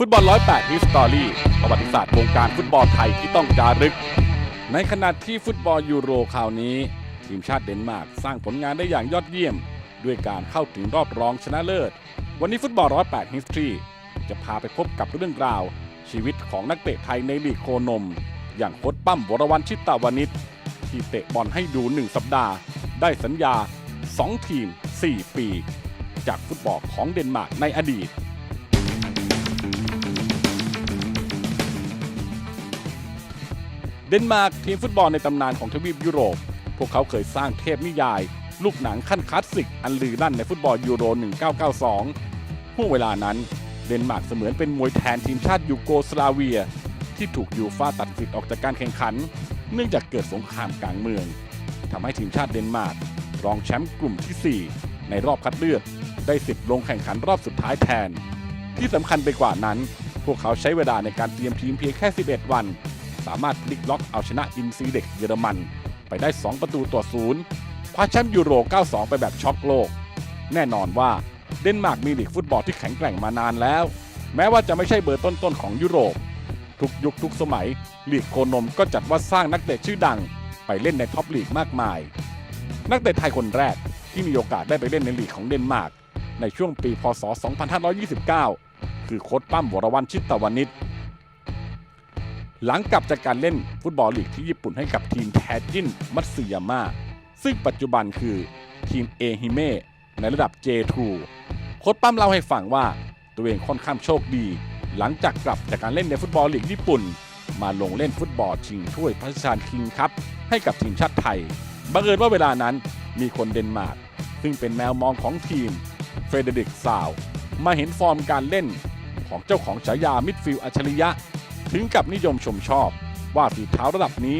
ฟุตบอล 108ฮิสตอรี่ประวัติศาสตร์วงการฟุตบอลไทยที่ต้องจารึก ในขณะที่ฟุตบอลยูโรคราวนี้ ทีมชาติเดนมาร์กสร้างผลงานได้อย่างยอดเยี่ยม ด้วยการเข้าถึงรอบรองชนะเลิศ วันนี้ฟุตบอล 108ฮิสตอรี่จะพาไปพบกับเรื่องราว ชีวิตของนักเตะไทยในลีกโคนม อย่างโค้ชปั้มวรวันชิตตาวานิชที่เตะบอลให้ดู 1 สัปดาห์ ได้สัญญา 2 ทีม 4 ปี จากฟุตบอลของเดนมาร์กในอดีต เดนมาร์กทีมฟุตบอลในตำนานของทวีปยุโรป พวกเขาเคยสร้างเทพนิยาย ลูกหนังขั้นคลาสสิก อันลือลั่นในฟุตบอลยูโร 1992ห่วงเวลานั้นเดนมาร์กเสมือนเป็นมวยแทนทีมชาติยูโกสลาเวีย ที่ถูกยูฟ่าตัดสิทธิ์ออกจากการแข่งขัน เนื่องจากเกิดสงครามกลางเมืองทำให้ทีมชาติเดนมาร์กรองแชมป์กลุ่มทีสี่4 ในรอบคัดเลือกได้สิทธิ์ลงแข่งขันรอบสุดท้ายแทน ที่สำคัญไปกว่านั้น พวกเขาใช้เวลาในการเตรียมทีมเพียงแค่ 11 วัน สามารถพลิกล็อกเอาชนะอินซีเด็กเยอรมัน ไปได้ 2 ประตูต่อศูนย์คว้าแชมป์ยูโร 92 ไปแบบช็อกโลก แน่นอนว่าเดนมาร์กมีลีกฟุตบอลที่แข็งแกร่งมานานแล้ว แม้ว่าจะไม่ใช่เบอร์ต้นๆของยุโรป ทุกยุคทุกสมัยลีกโคนมก็จัดว่าสร้างนักเตะชื่อดัง ไปเล่นในท็อปลีกมากมาย นักเตะไทยคนแรกที่มีโอกาสได้ไปเล่นในลีกของเดนมาร์กในช่วงปี พศ 2529 คือโค้ชปั้มวรวันชิตตวานิช หลังกลับจากการเล่นฟุตบอลลีกที่ญี่ปุ่นให้กับทีมแทจินมัตสึยาม่าซึ่งปัจจุบันคือทีมเอฮิเมะในระดับ J2 โค้ชปั้มเล่าให้ฟังว่าตัวเองค่อนข้างโชคดี หลังจากกลับจากการเล่นในฟุตบอลลีกญี่ปุ่น มาลงเล่นฟุตบอลชิงถ้วยพระราชทานคิงคัพให้กับทีมชาติไทยบังเอิญว่าเวลานั้นมีคนเดนมาร์กซึ่งเป็นแมวมองของทีมเฟเดริกซาวมาเห็นฟอร์มการเล่นของเจ้าของฉายามิดฟิลด์อัจฉริยะ ถึงกับนิยมชมชอบ ว่าฝีเท้าระดับนี้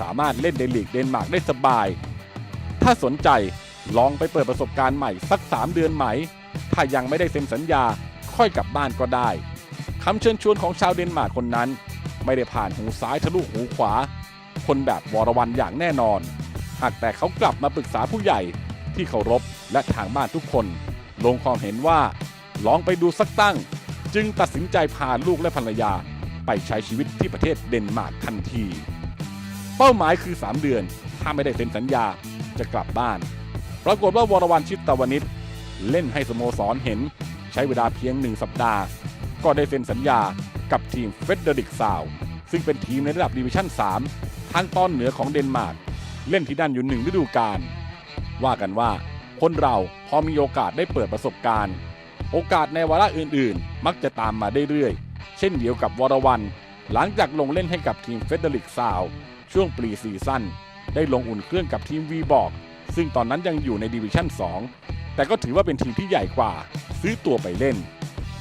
สามารถเล่นในลีกเดนมาร์กได้สบาย ถ้าสนใจลองไปเปิดประสบการณ์ใหม่สัก 3 เดือนไหม ถ้ายังไม่ได้เซ็นสัญญาค่อยกลับบ้านก็ได้คำเชิญชวนของชาวเดนมาร์กคนนั้น ไม่ได้ผ่านหูซ้ายทะลุหูขวา คนแบบวรวันอย่างแน่นอน หากแต่เขากลับมาปรึกษาผู้ใหญ่ที่เคารพและทางบ้านทุกคน ลงความเห็นว่า ลองไปดูสักตั้ง จึงตัดสินใจพาลูกและภรรยา ไปใช้ชีวิตที่ประเทศเดนมาร์กทันที เป้าหมายคือ 3 เดือน ถ้าไม่ได้เซ็นสัญญาจะกลับบ้าน ปรากฏว่าวรวันชิตตะวนิชเล่นให้สโมสรเห็น ใช้เวลาเพียงหนึ่งสัปดาห์ ก็ได้เซ็นสัญญากับทีมเฟเดริกซาวซึ่งเป็นทีมในระดับดิวิชั่น 3 ทางตอนเหนือของเดนมาร์กเล่นที่นั่นอยู่หนึ่งฤดูกาลว่ากันว่าคนเราพอมีโอกาสได้เปิดประสบการณ์ โอกาสในวาระอื่นๆ มักจะตามมาได้เรื่อยๆ เช่นเดียวกับวรวัน หลังจากลงเล่นให้กับทีมเฟเดริกซาว ช่วงปรีซีซั่นได้ลงอุ่นเครื่องกับทีมวีบอก ซึ่งตอนนั้นยังอยู่ในดิวิชั่น 2 แต่ก็ถือว่าเป็นทีมที่ใหญ่กว่า ซื้อตัวไปเล่น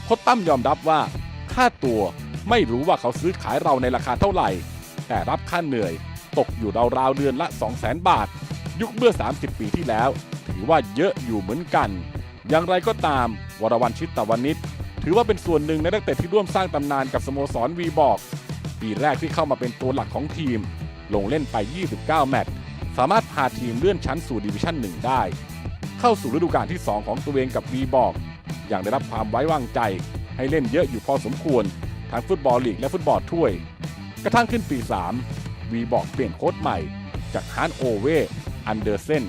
โค้ชตั้มยอมรับว่า ค่าตัวไม่รู้ว่าเขาซื้อขายเราในราคาเท่าไหร่ แต่รับค่าเหนื่อย ตกอยู่ราวๆเดือนละ 200,000 บาท ยุคเมื่อ 30 ปีที่แล้ว ถือว่าเยอะอยู่เหมือนกัน อย่างไรก็ตาม วรวันชิตตะวานิช ถือว่าเป็นส่วนหนึ่งในนักเตะที่ร่วมสร้างตำนานกับสโมสรวีบอกปีแรกที่เข้ามาเป็นตัวหลักของทีม ลงเล่นไป 29 แมตช์สามารถพาทีมเลื่อนชั้นสู่ดิวิชั่น 1 ได้ เข้าสู่ฤดูกาลที่ 2 ของตัวเองกับวีบอกอย่างได้รับความไว้วางใจ ให้เล่นเยอะอยู่พอสมควรทั้งฟุตบอลลีกและฟุตบอลถ้วย กระทั่งขึ้นปี 3 วีบอกเปลี่ยนโค้ชใหม่ จากฮานโอเวอันเดอร์เซน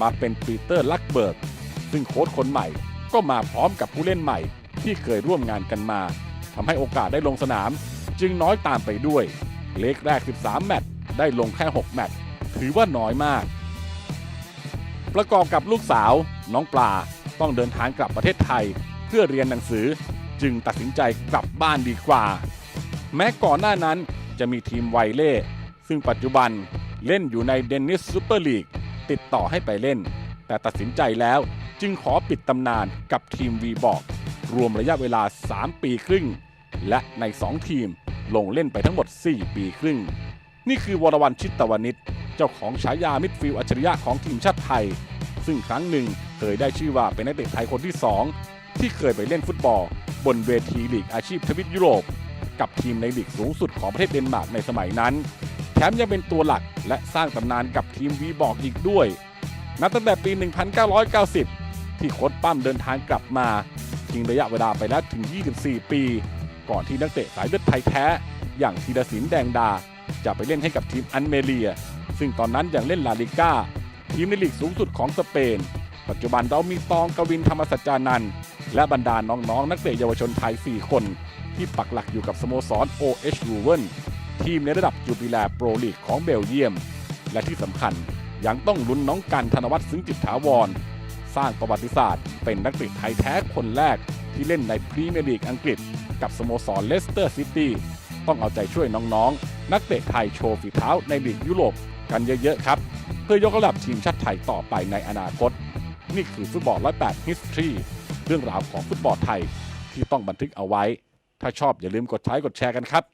มาเป็นปีเตอร์ลักเบิร์กซึ่งโค้ชคนใหม่ก็มาพร้อมกับผู้เล่นใหม่ ที่เคยร่วมงานกันมาทำให้โอกาสได้ลงสนาม จึงน้อยตามไปด้วย เลกแรก 13 แมตช์ได้ลงแค่ 6 แมตช์ถือว่าน้อยมาก ประกอบกับลูกสาว น้องปลาต้องเดินทางกลับประเทศไทย เพื่อเรียนหนังสือจึงตัดสินใจกลับบ้านดีกว่า แม้ก่อนหน้านั้นจะมีทีมไวเล่ ซึ่งปัจจุบันเล่นอยู่ในเดนนิสซูเปอร์ลีกติดต่อให้ไปเล่น แต่ตัดสินใจแล้วจึงขอปิดตำนานกับทีมวีบอก รวมระยะเวลา 3 ปีครึ่ง และใน 2 ทีมลงเล่นไปทั้งหมด 4 ปีครึ่ง นี่คือวรวันชิตตวนิชเจ้าของฉายามิดฟิลด์อัจฉริยะของทีมชาติไทย ซึ่งครั้งหนึ่งเคยได้ชื่อว่าเป็นนักเตะไทยคนที่ 2 ที่เคยไปเล่นฟุตบอล บนเวทีลีกอาชีพทวีปยุโรป กับทีมในลีกสูงสุดของประเทศเดนมาร์กในสมัยนั้นแถมยังเป็นตัวหลักและสร้างตำนานกับทีมวีบอกอีกด้วย นับตั้งแต่ปี 1990 ที่โค้ชปั้มเดินทางกลับมา ทิ้งระยะเวลาไปแล้วถึง 24 ปี ก่อนที่นักเตะสายเลือดไทยแท้ อย่างธีรศิลป์แดงดา จะไปเล่นให้กับทีมอันเมเลีย ซึ่งตอนนั้นยังเล่นลาลิก้า ทีมในลีกสูงสุดของสเปน ปัจจุบันเรามีตองกวินธรรมสัจจานันท์และบรรดาน้องๆ นักเตะเยาวชนไทย 4 คน ที่ปักหลักอยู่กับสโมสร OH l u v e n ทีมในระดับจูบิลาโปรลีกของเบลเยียม และที่สำคัญยังต้องลุ้นน้องกันธนวัฒน์ซึ้งจิตถาวร สร้างประวัติศาสตร์ เป็นนักเตะไทยแท้คนแรกที่เล่นในพรีเมียร์ลีกอังกฤษ กับสโมสรเลสเตอร์ซิตี้ต้องเอาใจช่วยน้องๆ นักเตะไทยโชว์ฝีเท้าในลีกยุโรปกันเยอะๆครับ เพื่อยกระดับทีมชาติไทยต่อไปในอนาคต นี่คือฟุตบอล 108 History เรื่องราวของฟุตบอลไทยที่ต้องบันทึกเอาไว้ ถ้าชอบอย่าลืมกดไลค์กดแชร์กันครับ